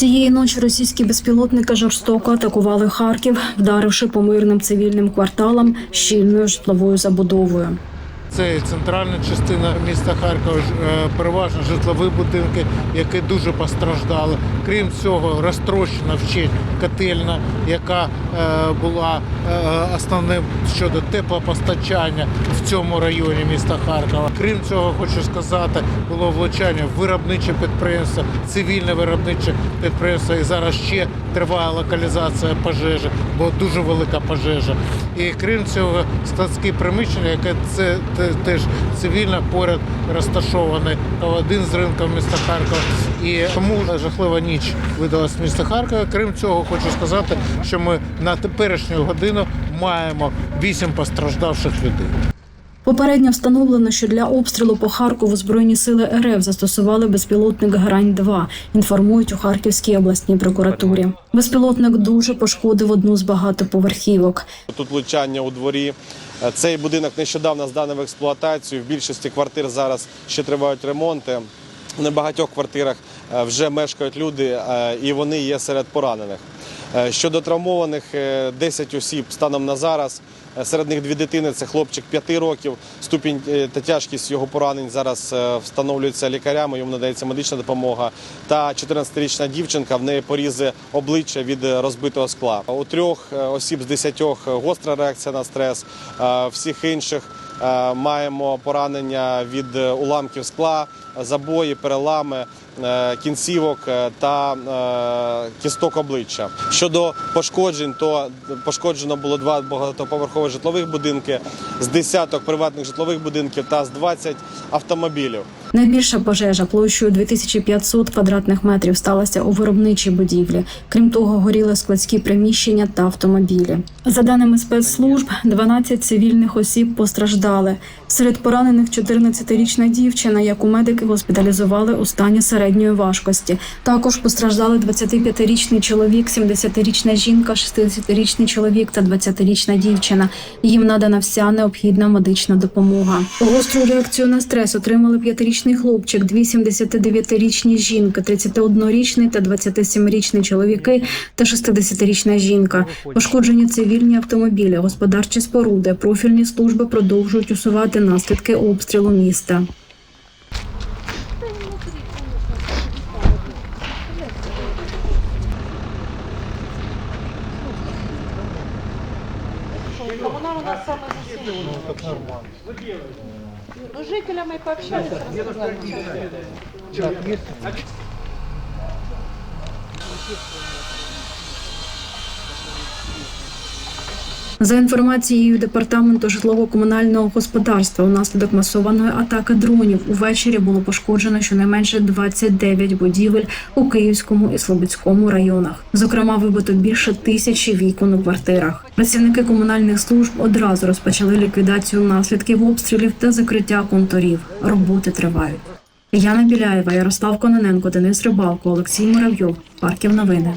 Цієї ночі російські безпілотники жорстоко атакували Харків, вдаривши по мирним цивільним кварталам щільною житловою забудовою. Це центральна частина міста Харкова, е, переважно житлові будинки, які дуже постраждали. Крім цього, розтрощена вщент котельна, яка е, була е, основним щодо теплопостачання в цьому районі міста Харкова. Крім цього, хочу сказати, було влучання виробниче підприємство, цивільне виробниче підприємство. І зараз ще триває локалізація пожежі, бо дуже велика пожежа. І крім цього, складські приміщення, яке це теж цивільна, поряд розташований один з ринків міста Харкова. І тому жахлива ніч видалась міста Харкова. Крім цього, хочу сказати, що ми на теперішню годину маємо вісім постраждавших людей. Попередньо встановлено, що для обстрілу по Харкову збройні сили РФ застосували безпілотник Грань 2 інформують у Харківській обласній прокуратурі. Безпілотник дуже пошкодив одну з багатоповерхівок. Тут влучання у дворі. Е, Цей будинок нещодавно зданий в експлуатацію. В більшості квартир зараз ще тривають ремонти. В небагатьох квартирах е, вже мешкають люди, е, і вони є серед поранених. Щодо травмованих, е, 10 осіб станом на зараз. Е, Серед них дві дитини це хлопчик 5 років. Ступінь е, та тяжкість його поранень зараз е, встановлюється лікарями. Йому надається медична допомога. Та 14-річна дівчинка в неї порізи обличчя від розбитого скла. У трьох осіб з 10 гостра реакція на стрес. Всіх інших маємо поранення від е, уламків скла, забої, перелами. е, Кінцівок е, та е, кісток обличчя щодо пошкоджень, то пошкоджено було два багатоповерхові житлових будинки з десяток приватних житлових будинків та з 20 автомобілів. Найбільша пожежа площею 2500 квадратних метрів сталася у виробничій будівлі. Крім того, горіли складські приміщення та автомобілі. За даними спецслужб, 12 цивільних осіб постраждали. Серед поранених 14-річна дівчина, яку медики госпіталізували у стані середньої важкості. Також постраждали 25-річний чоловік, 70-річна жінка, 60-річний чоловік та 20-річна дівчина. Їм надана вся необхідна медична допомога. Гостру реакцію на стрес отримали 5-річний хлопчик, дві 79-річні жінки, 31-річний та 27-річний чоловіки та 60-річна жінка. Пошкоджені цивільні автомобілі, господарчі споруди, профільні служби продовжують усувати наслідки обстрілу міста. Коммунар у нас самый засильный. Ну, с жителями пообщались, рассказали. За інформацією департаменту житлово-комунального господарства, унаслідок масованої атаки дронів увечері було пошкоджено щонайменше 29 будівель у Київському і Слобідському районах. Зокрема, вибито більше тисячі вікон у квартирах. Працівники комунальних служб одразу розпочали ліквідацію наслідків обстрілів та закриття конторів. Роботи тривають. Яна Біляєва, Ярослав Кононенко, Денис Рибалко, Олексій Муравйов. Харків новини.